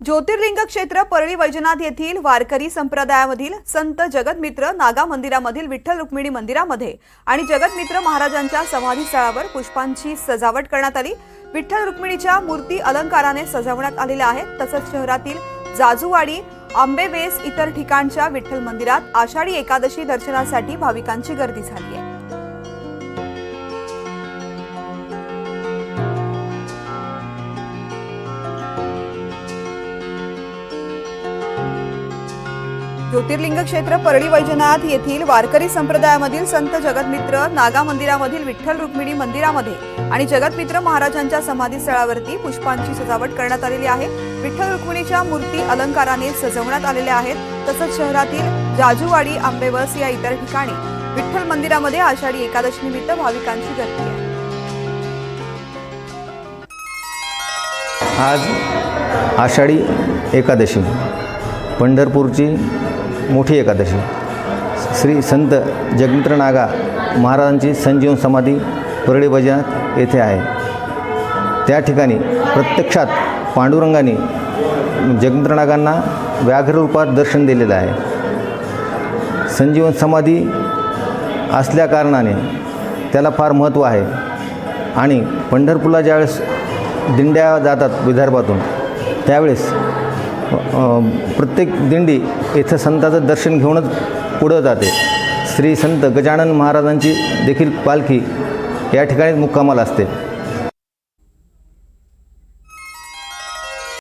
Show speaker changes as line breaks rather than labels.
ज्योतिर्लिंग क्षेत्र परळी वैजनाथ येथील वारकरी संप्रदायामधील संत जगतमित्र नागा मंदिरामधील विठ्ठल रुक्मिणी मंदिरामध्ये आणि जगतमित्र महाराजांच्या समाधीस्थळावर पुष्पांची सजावट करण्यात आली. विठ्ठल रुक्मिणीच्या मूर्ती अलंकाराने सजवण्यात आलेल्या आहेत. तसंच शहरातील जाजूवाडी आंबेवेस इतर ठिकाणच्या विठ्ठल मंदिरात आषाढी एकादशी दर्शनासाठी भाविकांची गर्दी झाली आहे. ज्योतिर्लिंग क्षेत्र परळी वैजनाथ येथील वारकरी संप्रदायामधील संत जगतमित्र नागा मंदिरामधील विठ्ठल रुक्मिणी मंदिरामध्ये आणि जगतमित्र महाराजांच्या समाधीस्थळावरती पुष्पांची सजावट करण्यात आलेली आहे. विठ्ठल रुक्मिणीच्या मूर्ती अलंकाराने सजवण्यात आलेल्या आहेत. तसंच शहरातील जाजूवाडी आंबेवस या इतर ठिकाणी विठ्ठल मंदिरामध्ये आषाढी एकादशी निमित्त भाविकांची गर्दी आहे.
आज आषाढी एकादशी पंढरपूरची मोठी एकादशी. श्री संत जगमित्र नागा महाराजांची संजीवन समाधी परळी वैजनाथ येथे आहे. त्या ठिकाणी प्रत्यक्षात पांडुरंगाने जगमित्र नागांना व्याघ्र रूपात दर्शन दिलेलं आहे. संजीवन समाधी असल्याकारणाने त्याला फार महत्त्व आहे आणि पंढरपूरला ज्यावेळेस दिंड्या जातात विदर्भातून त्यावेळेस प्रत्येक दिंडी येथं संताचं दर्शन घेऊनच पुढं जाते. श्री संत गजानन महाराजांची देखील पालखी या ठिकाणी मुक्कामाला असते.